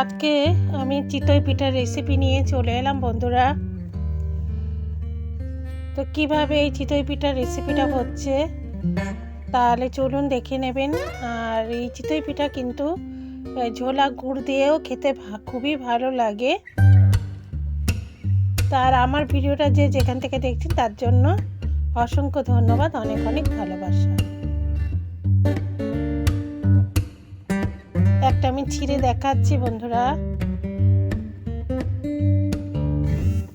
আজকে আমি চিতই পিঠার রেসিপি নিয়ে চলে এলাম, বন্ধুরা। তো কীভাবে এই চিতই পিঠার রেসিপিটা হচ্ছে? তাহলে চলুন দেখে নেবেন। আর এই চিতই পিঠা কিন্তু ঝোলা গুড় দিয়েও খেতে খুবই ভালো লাগে। তার আমার ভিডিওটা যে যেখান থেকে দেখছেন, তার জন্য অসংখ্য ধন্যবাদ, অনেক অনেক ভালোবাসা। ছিঁড়ে দেখাচ্ছি, বন্ধুরা।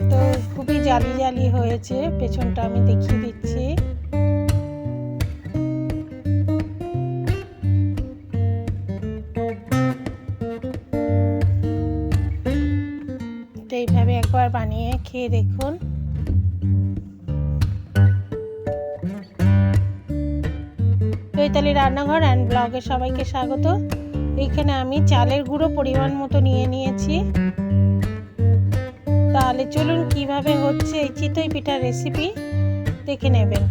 তো খুবই জালি জালি হয়েছে, পেছনটা আমি দেখিয়ে দিচ্ছি। এইভাবে একবার বানিয়ে খেয়ে দেখুন। চৈতালি রান্নাঘর অ্যান্ড ব্লগে সবাইকে স্বাগত। এখানে আমি চালের গুঁড়ো পরিমাণ মতো নিয়ে নিয়েছি। তাহলে চলুন কীভাবে হচ্ছে এই চিতই পিঠার রেসিপি দেখে নেবেন।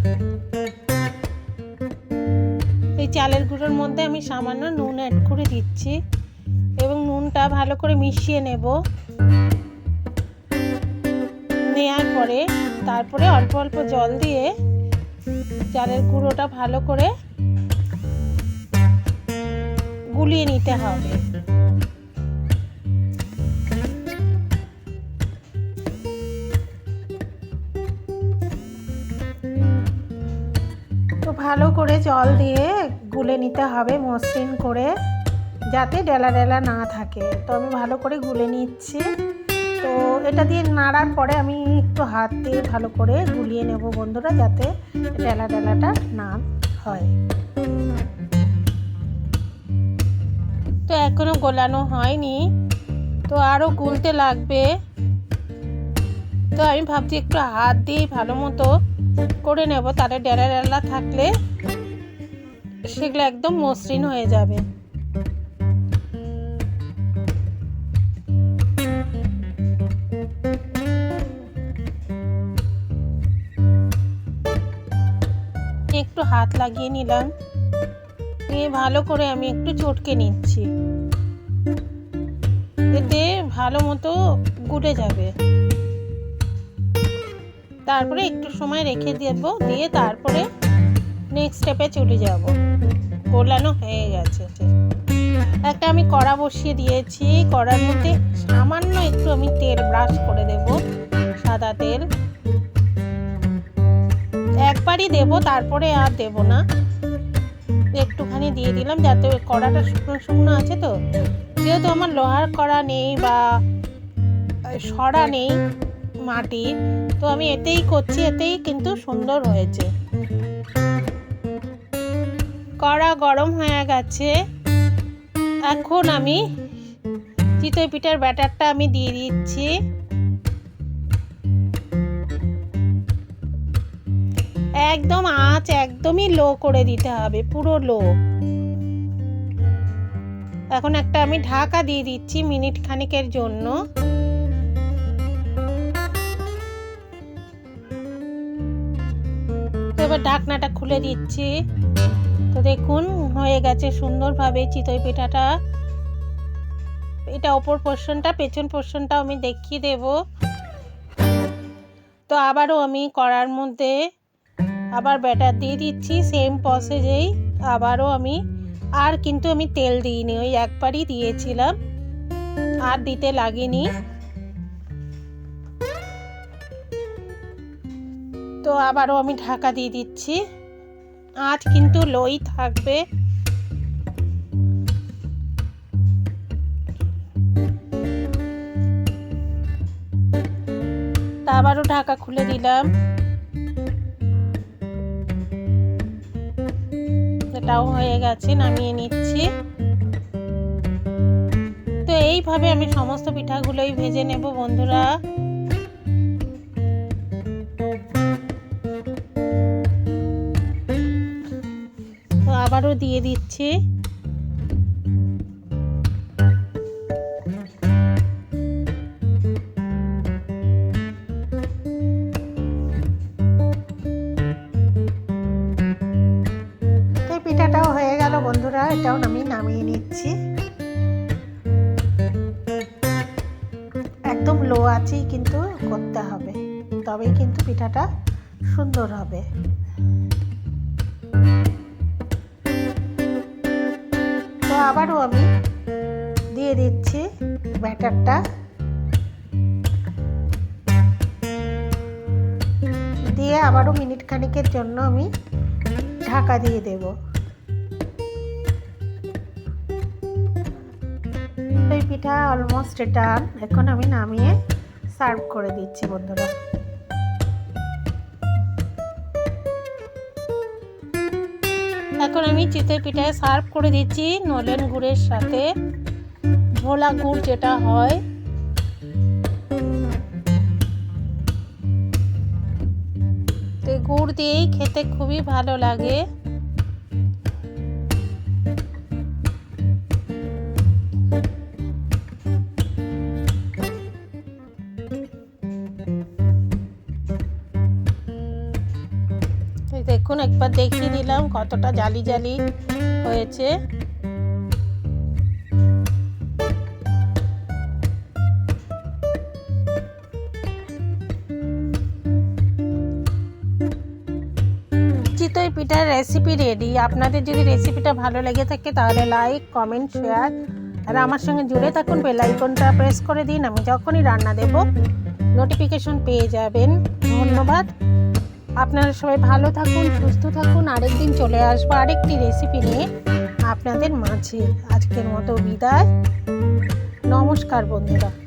এই চালের গুঁড়োর মধ্যে আমি সামান্য নুন অ্যাড করে দিচ্ছি এবং নুনটা ভালো করে মিশিয়ে নেব। নেওয়ার পরে তারপরে অল্প অল্প জল দিয়ে চালের গুঁড়োটা ভালো করে গুলিয়ে নিতে হবে। তো ভালো করে জল দিয়ে গুলে নিতে হবে, মসৃণ করে, যাতে ডেলা ডেলা না থাকে। তো আমি ভালো করে গুলে নিচ্ছি। তো এটা দিয়ে নাড়ার পরে আমি একটু হাত দিয়ে ভালো করে গুলিয়ে নেব বন্ধুরা, যাতে ডেলা ডেলাটা না হয়। তো এখনও গোলানো হয়নি। তো আরও গুলতে লাগবে। তো আমি ভাবছি একটু হাত দিয়েই ভালো মতো করে নেব, তাহলে ডেলা ডেলা থাকলে সেগুলো একদম মসৃণ হয়ে যাবে। একটু হাত লাগিয়ে নিলাম। নিয়ে ভালো করে আমি একটু চটকে নিচ্ছি। এতে ভালো মতো গুটে যাবে। তারপরে একটু সময় রেখে দেব, দিয়ে তারপরে নেক্সট স্টেপে চলে যাব। গোলানো হয়ে গেছে। একটা আমি কড়া বসিয়ে দিয়েছি। কড়ার মধ্যে সামান্য একটু আমি তেল ব্রাশ করে দেব, সাদা তেল। একবারই দেব, তারপরে আর দেব না। একটুখানি দিয়ে দিলাম, যাতে কড়াটা শুকনো শুকনো আছে তো। যেহেতু আমার লোহার কড়া নেই বা সরা নেই মাটির তো আমি এতেই করছি, এতেই কিন্তু সুন্দর হয়েছে। কড়া গরম হয়ে গেছে। এখন আমি চিতই পিঠার ব্যাটারটা আমি দিয়ে দিচ্ছি। একদম আঁচ, একদমই লো করে দিতে হবে, পুরো লো। এখন একটা আমি ঢাকা দিয়ে দিচ্ছি মিনিট খানিকের জন্য। এবার ঢাকনাটা খুলে দিচ্ছি। তো দেখুন, হয়ে গেছে সুন্দরভাবে চিতই পিঠাটা। এটা ওপর পোর্শনটা পেছন পোর্শনটাও আমি দেখিয়ে দেব। তো আবারও আমি কড়ার মধ্যে আবার ব্যাটার দিয়ে দিচ্ছি সেম প্রসেসেই আবারও আমি আর কিন্তু আমি তেল দিইনি, ওই একবারই দিয়েছিলাম। আর দিতে লাগেনি। তো আবারও আমি ঢাকা দিয়ে দিচ্ছি। আঁচ কিন্তু লোই থাকবে। তা আবারও ঢাকা খুলে দিলাম। এটাও হয়ে গেছে, নামিয়ে নিচ্ছি। তো এইভাবে আমি সমস্ত পিঠাগুলোই ভেজে নেব বন্ধুরা। তো আবারও দিয়ে দিচ্ছি। আঁচেই কিন্তু করতে হবে। তবেই কিন্তু পিঠাটা সুন্দর হবে। তো আবারও আমি দিয়ে দিচ্ছি ব্যাটারটা। দিয়ে আবারও মিনিট খানিকের জন্য আমি ঢাকা দিয়ে দেব। পিঠা অলমোস্ট ডান এখন আমি নামিয়ে সার্ভ করে দিচ্ছি, বন্ধুরা। এখন আমি চিতই পিঠায় সার্ভ করে দিচ্ছি নলেন গুড়ের সাথে। ঝোলা গুড় যেটা হয়। গুড় দিয়েই খেতে খুবই ভালো লাগে। দেখুন একবার দেখিয়ে দিলাম কতটা জালি জালি হয়েছে। চিতই পিঠার রেসিপি রেডি আপনাদের যদি রেসিপিটা ভালো লেগে থাকে তাহলে লাইক কমেন্ট শেয়ার আর আমার সঙ্গে জুড়ে থাকুন। বেল আইকনটা প্রেস করে দিন। আমি যখনই রান্না দেব নোটিফিকেশন পেয়ে যাবেন। ধন্যবাদ। আপনারা সবাই ভালো থাকুন, সুস্থ থাকুন। আরেকদিন চলে আসব আরেকটি রেসিপি নিয়ে আপনাদের মাঝে। আজকের মতো বিদায়। নমস্কার বন্ধুরা।